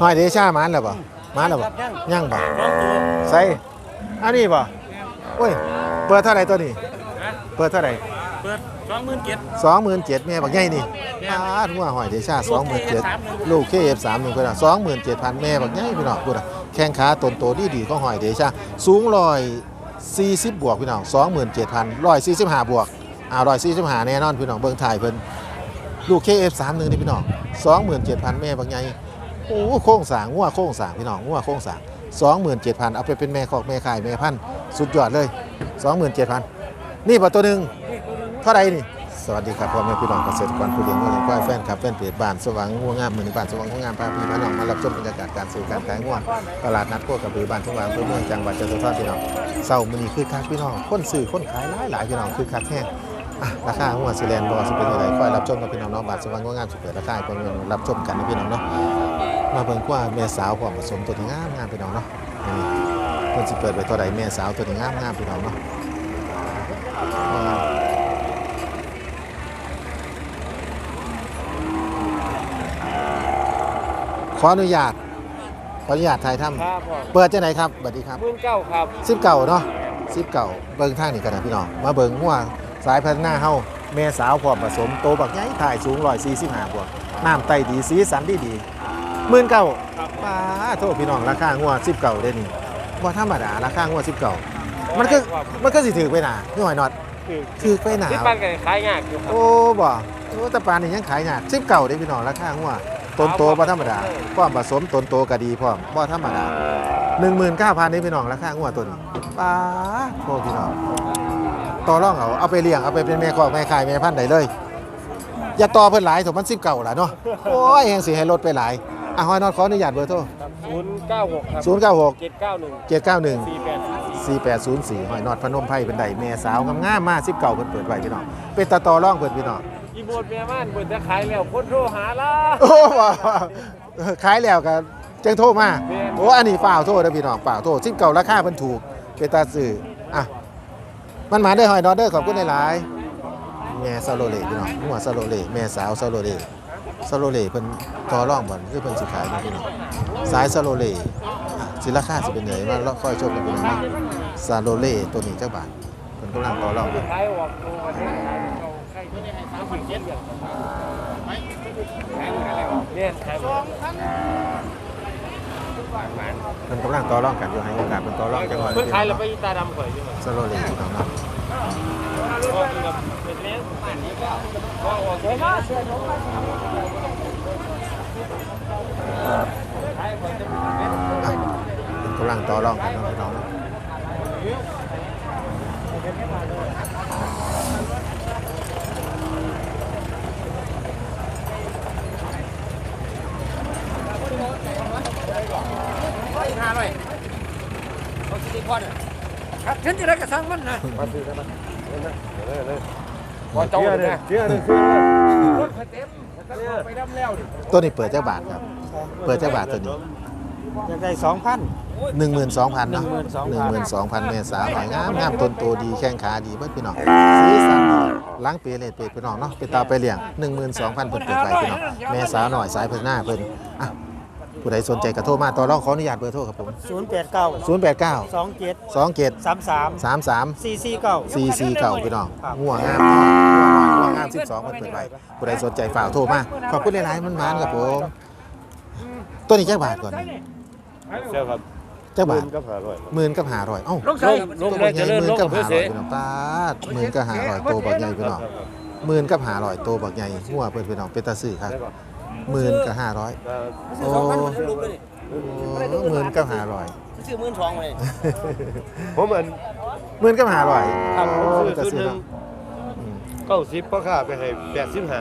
หอยเดชามันแล้วบ่มันแล้วบ่ย่างบ่ใส่อันนี้บ่โอ้ยเปิดเท่าไหร่ตัวนี้ เปิดเท่าไหร่เปิดสองหมื่นเจ็ดสองหมื่นเจ็ดแม่บักใหญ่นี่ปาดหัวหอยเดชาสองหมื่นเจ็ดลูกเคเอฟสามหนึ่งเพื่อนสองหมื่นเจ็ดพันแม่บักใหญ่พี่น้องพูดอะแข้งขาตนโตดีดีๆของหอยเดชาสูงร้อยสี่สิบบวกพี่น้องสองหมื่นเจ็ดพันร้อยสี่สิบห้าบวกอ่าร้อยสี่สิบห้าแน่นอนพี่น้องเบิ่งถ่ายเพิ่นลูกเคเอฟสามหนึ่งนี่พี่น้องสองหมื่นเจ็ดพันแม่บักใหญ่ โอ้โค้งสางงัวโค้งสางพี่น้องงัวโค้งสางสองหมื่นเจ็ดพันเอาไปเป็นแม่คอกแม่ขายแม่พันสุดยอดเลยสองหมื่นเจ็ดพันนี่ป่ะตัวหนึ่งเท่าไรนี่ สวัสดีครับพ่อแม่พี่น้องเกษตรกรผู้เลี้ยงวัวเลี้ยงควายแฟนครับแฟนเพจบ้านสว่างงัวงามหมือนบ้านสว่างงัวงามพาพี่พี่น้องมารับชมบรรยากาศการซื้อการขายงัวตลาดนัดโคกระบือบ้านทุ่งวางอำเภอเมืองจังหวัดจันทบุรีพี่น้องเศร้ามือนี้คือคักพี่น้องคนซื้อคนขายหลายหลายพี่น้องคือคักแห้งอ่ราคางัวสิแลนด์บอสเป็นยังไงค่อยรับชมกับพี่น้องเนาะบานสว่างงัวงามสุดเปิดราคาให้พี่น้องรับชมกันนะพี่น้องเนาะ มาเบิ่งกว่าแม่สาวความผสมตัวที่งามงามพี่น้องเนาะนี่เพิ่นสิเปิดไปตัวใดแม่สาวตัวที่งามงามพี่น้องเนาะว่าขออนุญาตขออนุญาตถ่ายทครับพ่อำเปิดจะไหนครับสวัสดีครับหมื่นเก้าครับซิบเก่าเนาะซิบเก่าเบิ่งทางนี่กันนะพี่น้องมาเบิ่งหัวสายพันธุ์หน้าเฮาแม่สาวพร้อมผสมโตบักใหญ่ถ่ายสูง145บวกน้ำไตดีสีสันดีดี หมื่นเก้าป้าโทษพี่น้องราคางัวซิบเก่าเด้นี่ว่าธรรมดาราคางัวซิบเก่ามันก็มันก็สิถือไปหนาพี่หอยน็อตคือถือไปหนาที่บ้านกันขายยากอยู่ครับโอ้บ่โอ้แต่ปานนี่ยังขายยากซิบเก่าเด้พี่น้องราคางัวต้นโตบ่ธรรมดาพร้อมผสมต้นโตก็ดีพร้อมบ่ธรรมดา19,000นี่พี่น้องราคางวดตัวนี้ป้าโทษพี่น้องต่อรองเอาเอาไปเลี้ยงเอาไปเป็นแม่คอกแม่ขายแม่พันธุ์ได้เลย อย่าต่อเพิ่นหลายถมมันสิบเก่าล่ะเนาะโอ้ยแหงสิให้ลดไปหลาย อะฮอยนอดขออนุญาตเบอร์โทรศูนย์เก้าหกครับ096เจ็ดเก้าหนึ่ง791สี่แปด4804หอยนอดพนมไพรเป็นใดแม่สาวงามๆมาสิบเก่าเพิ่นเปิดไว้พี่น้องเป็นตาต่อรองเพิ่นพี่น้องอีโบดแม่บ้านเปิดจะขายแล้วคนโทรหาล่ะโอ้ว้าวขายแล้วก็จังโทรมาโอ้อันนี้เปล่าโทษนะพี่น้องเปล่าโทษสิบเก่าราคาเพิ่นถูกเป็นตาซื้ออะมันมาได้หอยนอเดอร์ขอบคุณหลายๆแม่ซาโลเลพี่น้องหัวซาโลเลแม่สาวซาโลเล ซาโลเลเพิ่นต่อร่องบ่อนคือเพิ่นสิขายเนาะพี่น้องสายซาโลเลอะสิราคาสิเป็นไงมาแล้วค่อยชมกันพี่น้องเนาะซาโลเลตัวนี้จักบาทเพิ่นกำลังต่อร่องอยู่ขายออกตัวเนี่ยใครไม่ได้ให้สามสิบเจ็ดอย่างเนี่ยขายหมดเพิ่นกำลังต่อร่องกันอยู่ให้โอกาสเพิ่นต่อร่องจังหน่อยเพิ่นพี่ขายน้แล้วองไปอีตาดำข่อยอยู่ซาโลเลพี่น้องเนาะก็คือแบบเป็นเลี้ยงบ้านนี้ก็ก็ออกเลยนะขายข่อยจะเป็นเม็ดอะเพิ่นกำลังต่อร่องกันเนาะพี่น้องเนาะห้าร้อยเขาสิพอดครับฉันจะได้กระซังมันนะมาซื้อกันนะพอเจ้าเลยนะเชื่อเลย ซื้อรถเต็มไปดำแล้วดิตัวนี้เปิดจักบาทครับ เปิดจักบาทตัวนี้อยากได้สองพัน12,000เนาะ12,000 12,000แม่สาวหอยงามงามต้นโตดีแข้งขาดีเบิดพี่น้องสีสันดีล้างเปรเลดเปรตพี่น้องเนาะเป็นตาไปเลี้ยง12,000เพิ่นเปิดไว้พี่น้องแม่สาวหน่อยสายเพิ่นหน้าเพิ่นอะ ผู้ใดสนใจก็โทรมาต่อรองขออนุญาตเบอร์โทรครับผม ศูนย์แปดเก้า089สองเจ็ด27 สามสาม33 สี่สี่เก้า 44เก่าพี่น้องงัวงามงัวงาม12เพิ่นเปิดไว้ผู้ใดสนใจฝากโทรมาขอบคุณหลายๆมันมานครับผมตัวนี้จักบาทก่อนเจ้าครับจักบาทก็ผ่าร้อยหมื่นกับหาร้อยเอ้า ลงใส่ลงได้เจริญหมื่นลงกักับบหาเพื่อร้เสอยพี่น้องตาดหมื่นกับหาร้อยโตบักใหญ่พี่น้องหมื่นกับหาร้อยโตบักใหญ่หัวเพิ่นพี่น้องเป็นตาซื้อครับ หมื่นกับห้าร้อยโอ้หมื่นกับหาร้อยซื้อมื่นสองเลยผมเหมือนหมื่นกับหาร้อยครับผมซื้อตาชุดซื้อหนึ่งเนาะอืมเก้าสิบพ่อค้าไปให้แปดสิบห้า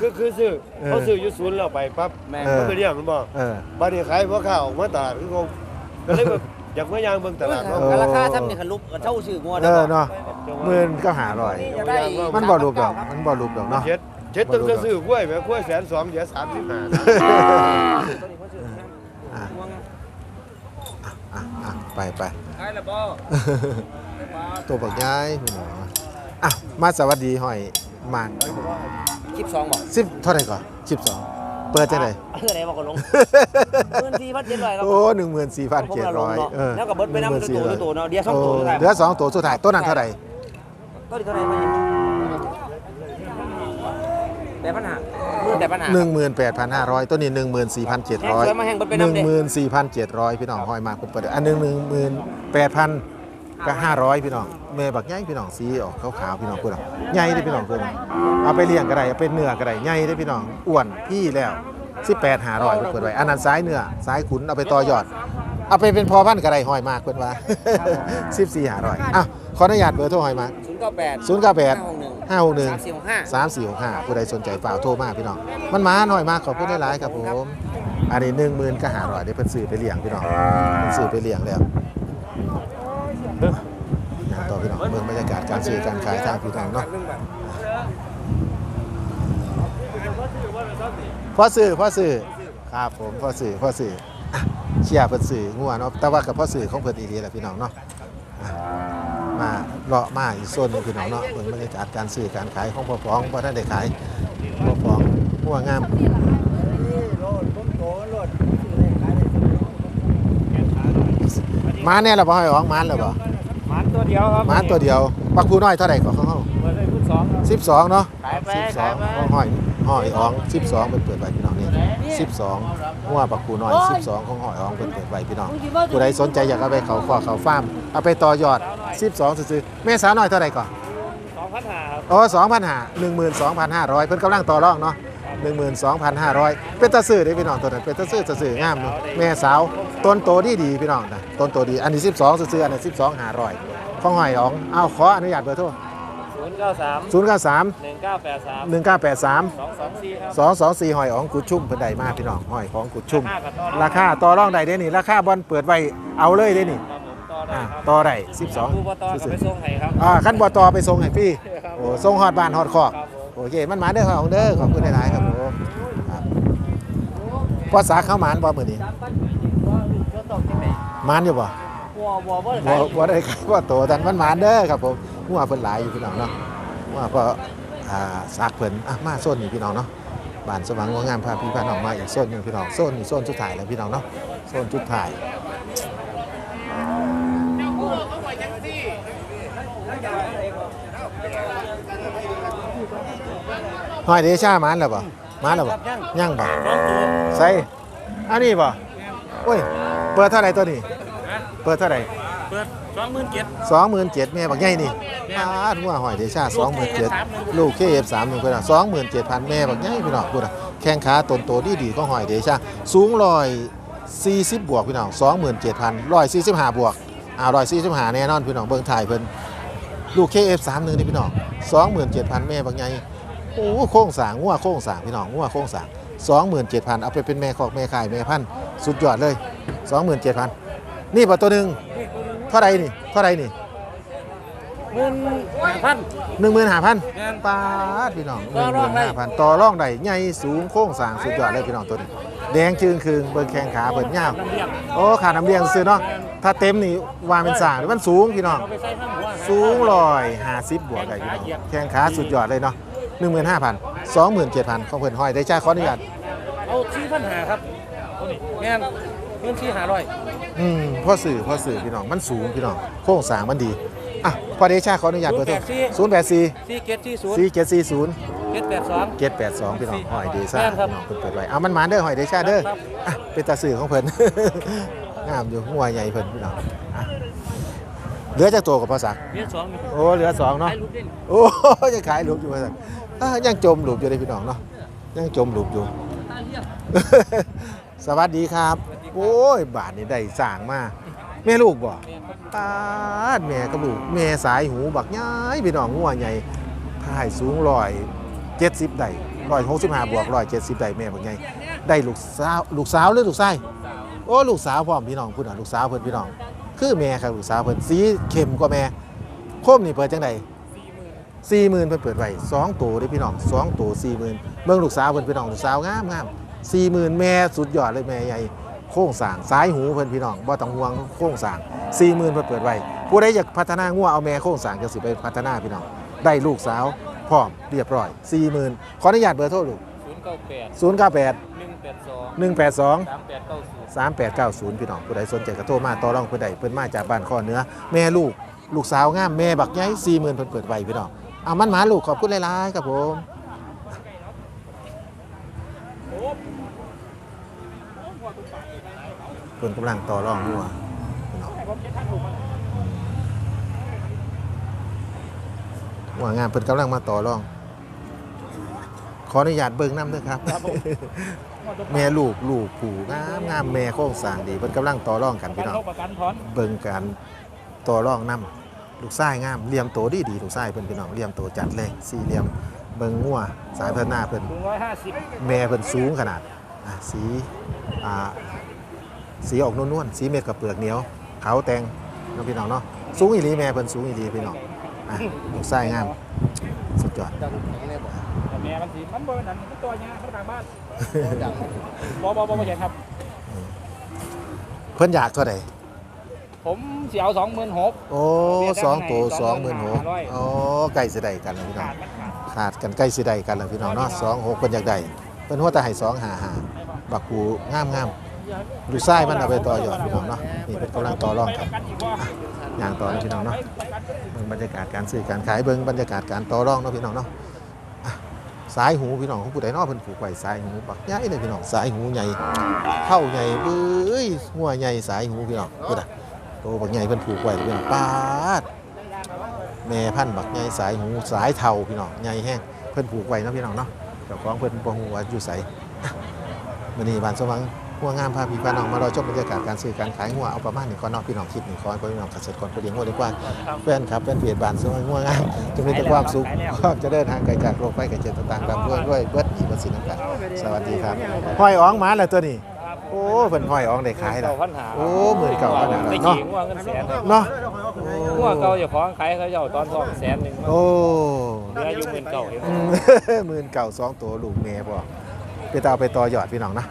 คือคือซื้อเออเขาซื้ออยู่ศูนย์เราไปปั๊บเออเขาไปเรียกมันบอกเออบ้านนี้ขายพ่อค้าออกมาตลาดคือเขาก็เลยแบบอยากมายางเบิ่งตลาดเนาะเออราคาทำเนี่ยคันลุกเท่าซื้องัวเออเนาะหมื่นกับหาร้อยจะได้มันบ่รูปดอกมันบ่รูปดอกเนาะ เช็ดเช็ดตึงจะซื้อกล้วยแม่กล้วยแสนสองเดี๋ยวสามสิบห้าอะอะไปไปขายละบ่ตัวบักใหญ่พี่น้องอะมาสวัสดีหอยหมานคลิปสองบอกสิบเท่าไหร่ก่อนสิบสองเปิดจังไดเท่าไหร่บอกก็ลงเงินสี่พันเจ็ดร้อยแล้วโอ้หนึ่งหมื่นสี่พันเจ็ดร้อยแล้วก็เบิร์ดไปนำตัวตัวตัวเนาะเดียวสองโอ้ตัวได้เหลือสองตัวสุดท้ายต้นนั้นเท่าไหร่ตัวนี้เท่าไหร่ แต่ปัญหามื่อแต่ปัญหา 18,500 ตัวนี้นห้งสวยมาแห้งเบิดไปนำเด้ 14,400 14,700 พี่น้องห้อยมากคุณเปิดอันหนึ่งหนึ่งหมื่นแปดพันก็ห้าร้อยพี่น้องเมย์บักใหญ่พี่น้องสีออกขาวๆพี่น้องคุณอ่ใหญ่ได้พี่น้องคุณเอาไปเลี้ยงก็ได้เอาไปเนื้อก็ได้ใหญ่ได้พี่น้องอ้วนพี่แล้วสิบแป18 500คุณเปิดไว้อันนั้นซ้ายเนื้อซ้ายขุนเอาไปต่อยอด เอาไปเป็นพอพันธุ์ก็ได้ห้อยมากคุณว่า 14 500อะขออนุญาตเบอร์โทรห้อยมาศูนย์เก้าแปดศูนย์เก้าแปด ห้าหกหนึ่งสามสี่หกห้า สามสี่หกห้าผู้ใดสนใจฝากโทรมาพี่น้อง มันมาหน่อยมากขอบคุณได้หลายๆครับผม อันนี้หนึ่งหมื่นก็หาร้อยเดี๋ยวเพิ่นซื้อไปเลี้ยงพี่น้องเพิ่นซื้อไปเลี้ยงแล้วอย่างต่อพี่น้องเมืองบรรยากาศการซื้อการขายทางพี่น้องเนาะพ่อซื้อพ่อซื้อครับผมพ่อซื้อพ่อซื้ออะเชียร์เพิ่นซื้องัวเนาะแต่ว่ากับพ่อซื้อของเพิ่นอีหลีแหละพี่น้องเนาะอะมา เลาะมาอีกโซนหนึงพี่น้องเนาะเมืองบรรยากาศการซื้อการขายของพ่อฟองพ่อท่านได้ขายพ่อฟองงัวงามมาแน่ละบ่ให้ออกมานแล้วบ่หมันตัวเดียวครับมานตัวเดียวปักผู้น้อยเท่าไหร่ก็ของเฮาเปิดเลยพุ่สองครับ12เนาะขายไป12ขายไป องห้อยห้อยออง12เพิ่นเปิดไว้พี่น้องนี่ 12หัวปักผู้น้อย 12 ของห้อยอองเพิ่นเปิดไว้พี่น้องผู้ใดสนใจอยากเอาไปเขาคอเขาฟาร์มเอาไปต่อยอด 12ซื่อๆแม่สาวน้อยเท่าไหร่ก่อนสองพันห้าครับอ๋อ2,500 12,500 เพิ่นกำลังต่อรองเนาะ12,500 เป็นตาซื้อเด้พี่น้องตัวนั้นเป็นตาซื้อตาซื้องามเนาะแม่สาวต้นโตดีดีพี่น้องนะต้นโตดีอันนี้ 12ซื่อๆอันนี้12,500ของห้อยอองเอาขออนุญาตเบอร์โทร ศูนย์เก้าสาม093 หนึ่งเก้าแปดสามหนึ่งเก้าแปดสามสองสองสี่ครับสองสองสี่หอยของกุดชุ่มเพิ่นใดมากพี่น้องหอยของกุดชุ่มห้ากับต่อราคาต่อรองใดเด้นี่ ราคาบอลเปิดไว้เอาเลยเด้นี่ครับผมต่อได้อ่าครับต่อได้สิบสองผู้บ่ต่อกับไปส่งให้ครับ อ่าขั้นบ่ต่อไปส่งให้พี่ครับโอ้ส่งฮอดบ้านฮอดคอกครับผม โอเคมันหมาเด้อของเด้อขอบคุณหลายๆครับผมครับพอสาเข้าหมานบ่มื้อนี้หมานอยู่บ่ วัววัวบ่บ่บ่ได้ครับว่าโตแต่มันหมานเด้อครับผม หัวเพิ่นหลายอยู่พี่น้องเนาะว่าพออ่าสากเพิ่นอะมาโซนนี่พี่น้องเนาะบ้านสว่างงดงามพาพี่พาน้องมาอีกโซนหนึ่งพี่น้องโซนนี่โซนสุดท้ายแล้วพี่น้องเนาะโซนสุดท้ายหอยเดชามันแล้วบ่มันแล้วบ่ยังบ่ใส่อันนี้บ่โอ้ยเปิดเท่าไหร่ตัวนี้เปิดเท่าไหร่ เปิดสองหมื่นเจ็ดสองหมื่นเจ็ดแม่บักใหญ่นี่พาดหัวหอยเดชาสองหมื่นเจ็ดลูกเคเอฟสามหนึ่งเพื่อนสองหมื่นเจ็ดพันแม่บักใหญ่พี่น้องพูดอะแข้งขาตนโตดีดีๆก็หอยเดชาสูงร้อยสี่สิบบวกพี่น้องสองหมื่นเจ็ดพันร้อยสี่สิบห้าบวกอ่าร้อยสี่สิบห้าแน่นอนพี่น้องเบิ่งถ่ายเพิ่นลูกเคเอฟสามหนึ่งนี่พี่น้องสองหมื่นเจ็ดพันแม่บักใหญ่โอ้โค้งสางงัวโค้งสางพี่น้องงัวโค้งสางสองหมื่นเจ็ดพันเอาไปเป็นแม่คอกแม่ขายแม่พันธุ์สุดยอดเลยสองหมื่นเจ็ดพันนี่ป่ะตัวหนึ่ง เท่าไรนี่เท่าไรนี่หมื่นห้าพันหนึ่งหมื่นห้าพันแม่น ปาดพี่น้องหต่นึ่องหรอมื่งนได้ ห้าพันต่อร่องใดใหญ่สูงโค้งสร้างสุดยอดเลยพี่น้องตัวนี้ แดงจึงคืงเบิ่งแข้งขาเบิ่งยาวน้ำเลี้ยงโอ้ขาดน้ำเลี้ยงซื้อเนาะถ้าเต็มนี่วางเป็นสร้างมันสูงพี่น้อง เอาไปใส่ข้างหัวสูงลอยห้าสิบบวกได้พี่น้องแข้งขาสุดยอดเลยเนาะหนึ่งหมื่นห้าพันสองหมื่นเจ็ดพันของเพิ่นห้อยได้จ้าขออนุญาตเอาสี่พันห้าครับตัวนี้แม่นเงินสี่ห้าร้อย อืมพ่อสื่อพ่อสื่อพี่น้องมันสูงพี่น้องโค้งสร้างมันดีอะพอเดชาขออนุญาตเบอร์โทรศูนย์แปดสี่สี่เจ็ดสี่ศูนย์สี่เจ็ดสี่ศูนย์เจ็ดแปดสองเจ็ดแปดสองพี่น้องหอยเดซ่าแม่นครับพี่น้องเพิ่นเปิดไว้เอามันหมานเด้อหอยเดซ่าเด้อครับอะเป็นตาสื่อของเพิ่นงามอยู่หัวใหญ่เพิ่นพี่น้องอะเหลือจากตัวกับภาษาเรียนสองโอ้เหลือสองเนาะให้ลูกเล่นโอ้ยังขายหลุมอยู่ภาษาอะยังจมหลุมอยู่เลยพี่น้องเนาะยังจมหลุมอยู่ตาเรียกสวัสดีครับ โอ้ยบาทนี้ได้สร้างมาแม่ลูกบ่บตาดแม่กับลูกแม่สายหูบักย้ายพี่น้องงัวใหญ่ถ่ายสูงร้อยเจ็ดสิบได้ร้อยหกสิบห้าบวกร้อยเจ็ดสิบได้แม่บักใหญ่ได้ลูกสาวลูกสาวหรือลูกชายโอ้ลูกสาวพร้อมพี่น้องพูดน่ะลูกสาวเพิ่นพี่น้อง คือแม่ครับลูกสาวเพิ่นสีเข้มกว่าแม่โคมนี่เปิดจังไดสี่หมื่นเพิ่นเปิดไว้สองตัวด้พี่น้องสองตัวสี่หมื่นเบิ่งลูกสาวเพิ่นพี่น้องลูกสาวงามงามสี่หมื่นแม่สุดยอดเลยแม่ใหญ่ โค้งสร้างสายหูเพิ่นพี่น้องบ่ต้องห่วงโค้งสร้าง40,000เพิ่นเปิดไว้ผู้ใดอยากพัฒนางัวเอาแม่โค้งสร้างจังสิไปพัฒนาพี่น้องได้ลูกสาวพร้อมเรียบร้อย40,000ขออนุญาตเบอร์โทรลูกศูนย์เก้าแปด098แปดสองหนึ่งแปดสองสามแปดเก้าศูนย์3890 พี่น้องผู้ใดสนใจก็โทรมาต่อรองเพิ่นใดเพิ่นมาจากบ้านข้อเหนื้อ แม่ลูก ลูกสาวงามแม่บักใหญ่40,000เพิ่นเปิดไว้พี่น้องเอามันหมาลูกขอบคุณหลายๆครับผม พิ่นกำลังต่อรองอยู่ว่าพี่น้องว่างามเพิ่นกำลังมาต่อรอง ขออนุญาตเบิ่งน้ำด้วยครับ แม่ลูกลูกผูงามงามแม่โค้งสร้างดีเพิ่นกำลังต่อรองกันพี่น้องประกันถอนเบิ่งการต่อรองนํลูกชายงามเหลี่ยมโตดีดีลูกชายเพิ่นพี่น้องเหลี่ยมโตจัดเลยสี่เหลี่ยมเบิ่งงัวสายพัฒนาเพิ่นถึงร้อยห้าสิบแม่เพิ่นสูงขนาดอะสีอ่า สีออกนวลๆสีเม็ดกับเปลือกเหนียวขาวแตงเน้องพี่น้องเนาะสูงอีหลีแม่เพิ่นสูงอีหลีพี่น้องอะลูกชายงามสุดยอด แต่แม่มันสิมันบ่นั่นมันตัวยาเขาทางบ้านบ่บ่บ่บ่ใช่ครับ เพิ่นอยากเท่าใดผมสิเอาสองหมื่นหก โอ้สองตัวสองหมื่นหกโอ้ใกล้สิได้กันแล้วพี่น้องขาดมันขาดขาดกันใกล้สิได้กันแล้วพี่น้องเนาะสองหกเพิ่นอยากได้เพิ่นหัวแต่ให้สองหาหาบักกูงามงาม ดูไส้มันเอาไปต่อยอดพี่น้องเนาะนี่เป็นกำลังต่อรองกันอย่างต่อพี่น้องเนาะเบิ่งบรรยากาศการซื้อการขายเบิ่งบรรยากาศการต่อรองเนาะพี่น้องเนาะสายหูพี่น้องของผู้ใดเนาะเพิ่นผูกไว้สายหูบักใหญ่เลยพี่น้องสายหูใหญ่เท่าใหญ่เบ้ยหัวใหญ่สายหูพี่น้องเพิ่นอะโตบักใหญ่เพิ่นผูกไว้พี่น้องปาดแม่พันธุ์บักใหญ่สายหูสายเทาพี่น้องใหญ่แห้งเพิ่นผูกไว้เนาะพี่น้องเนาะเจ้าของเพิ่นบ่ฮู้ว่าอยู่ไสมื้อนี้บ้านสว่าง หัวงามพาพี่พาน้องมารอชมบรรยากาศการซื้อการขายหัวเอาประมาณนี้ก่อนเนาะพี่น้องคลิปนี้ขอให้พี่น้องเกษตรกรผู้เลี้ยงหัวดีกว่าแฟนครับแฟนเพจบ้านสว่างหัวงามจงมีแต่ความสุขความเจริญทางไกลจากโรคภัยไข้เจ็บต่างๆตามด้วยด้วยเบิดหนีเบิดสินำกันสวัสดีครับห้อยอ๋องมาแล้วตัวนี้โอ้เพิ่นห้อยอ๋องได้ขายแล้วพันหาโอ้หมื่นเก่าขนาดนั้นไม่เนาะขิงว่าเงินแสนเนาะงัวเก่าอย่าของขายเขาเจ้าตอนทองแสนหนึ่งโอ้เหลืออยู่หมื่นเก่าเองอืมหมื่นเก่าสองตัวลูกเมย์บ่ไปตาเอาไปต่อยอดพี่น้องนะ